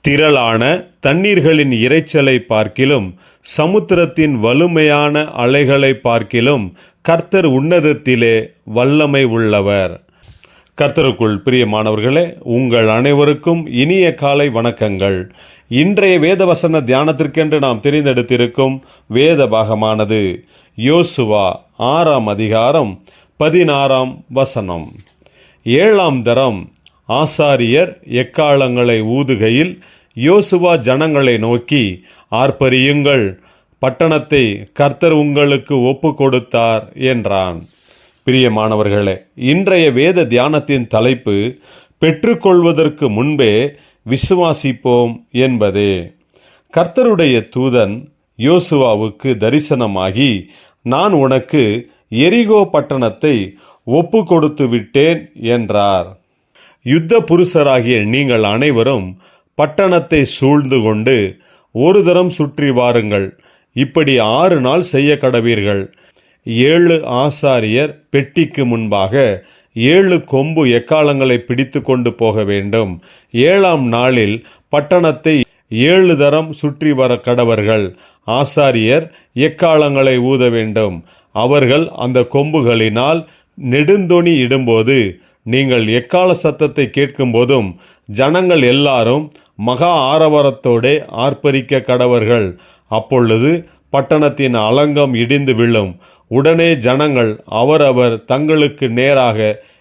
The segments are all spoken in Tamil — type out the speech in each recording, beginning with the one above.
திரளான தண்ணீர்களின் இறைச்சலை பார்க்கிலும் சமுத்திரத்தின் வலுமையான அலைகளை பார்க்கிலும் கர்த்தர் உன்னதத்திலே வல்லமை உள்ளவர். கர்த்தருக்குள் பிரியமானவர்களே உங்கள் அனைவருக்கும் இனிய காலை வணக்கங்கள். இன்றைய வேதவசன தியானத்திற்கென்று நாம் தெரிந்தெடுத்திருக்கும் வேத பாகமானது யோசுவா ஆறாம் அதிகாரம் பதினாறாம் வசனம். ஏழாம் தரம் ஆசாரியர் எக்காலங்களை ஊதுகையில் யோசுவா ஜனங்களை நோக்கி ஆர்ப்பரியுங்கள் பட்டணத்தை கர்த்தர் உங்களுக்கு ஒப்பு கொடுத்தார் என்றான். பிரியமானவர்களே இன்றைய வேத தியானத்தின் தலைப்பு பெற்றுக்கொள்வதற்கு முன்பே விசுவாசிப்போம் என்பதே. கர்த்தருடைய தூதன் யோசுவாவுக்கு தரிசனமாகி நான் உனக்கு எரிகோ பட்டணத்தை ஒப்பு கொடுத்து விட்டேன் என்றார். யுத்த புருஷராகிய நீங்கள் அனைவரும் பட்டணத்தை சூழ்ந்து கொண்டு ஒரு தரம் சுற்றி வாருங்கள். இப்படி ஆறு நாள் செய்ய கடவீர்கள். ஏழு ஆசாரியர் பெட்டிக்கு முன்பாக ஏழு கொம்பு எக்காலங்களை பிடித்து கொண்டு போக வேண்டும். ஏழாம் நாளில் பட்டணத்தை ஏழு தரம் சுற்றி வர கடவர்கள் ஆசாரியர் எக்காலங்களை ஊத வேண்டும். அவர்கள் அந்த கொம்புகளினால் நெடுந்தொணி இடும்போது நீங்கள் எக்கால சத்தத்தை கேட்கும்போதும் ஜனங்கள் எல்லாரும் மகா ஆரவாரத்தோடே ஆர்ப்பரிக்க கடவர்கள். அப்பொழுது பட்டணத்தின் அலங்கம் இடிந்து விழும். உடனே ஜனங்கள் அவரவர் தங்களுக்கு நேராக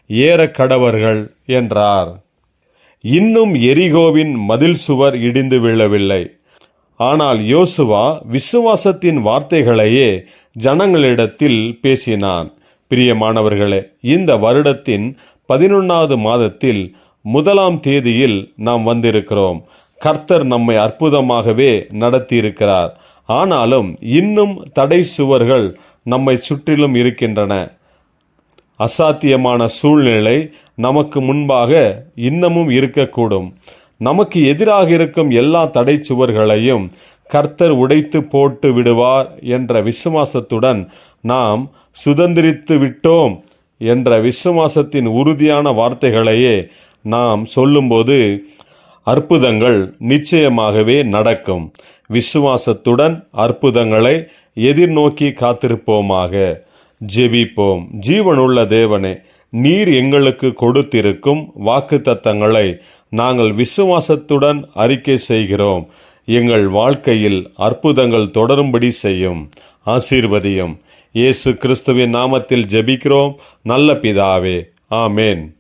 ஏற கடவர்கள் என்றார். இன்னும் எரிகோவின் மதில் சுவர் இடிந்து விழவில்லை. ஆனால் யோசுவா விசுவாசத்தின் வார்த்தைகளையே ஜனங்களிடத்தில் பேசினான். பிரியமானவர்களே இந்த வருடத்தின் பதினொன்றாவது மாதத்தில் முதலாம் தேதியில் நாம் வந்திருக்கிறோம். கர்த்தர் நம்மை அற்புதமாகவே நடத்தியிருக்கிறார். ஆனாலும் இன்னும் தடை சுவர்கள் நம்மை சுற்றிலும் இருக்கின்றன. அசாத்தியமான சூழ்நிலை நமக்கு முன்பாக இன்னமும் இருக்கக்கூடும். நமக்கு எதிராக இருக்கும் எல்லா தடை சுவர்களையும் கர்த்தர் உடைத்து போட்டு விடுவார் என்ற விசுவாசத்துடன் நாம் சுதந்திரித்து விட்டோம். என்ற விசுவாசத்தின் உறுதியான வார்த்தைகளையே நாம் சொல்லும்போது அற்புதங்கள் நிச்சயமாகவே நடக்கும். விசுவாசத்துடன் அற்புதங்களை எதிர்நோக்கி காத்திருப்போமாக. ஜெபிப்போம். ஜீவனுள்ள தேவனே நீர் எங்களுக்கு கொடுத்திருக்கும் வாக்கு தத்தங்களை நாங்கள் விசுவாசத்துடன் அறிக்கை செய்கிறோம். எங்கள் வாழ்க்கையில் அற்புதங்கள் தொடரும்படி செய்யும். ஆசீர்வதியும். இயேசு கிறிஸ்துவின் நாமத்தில் ஜெபிக்கிறோம். நல்ல பிதாவே. ஆமேன்.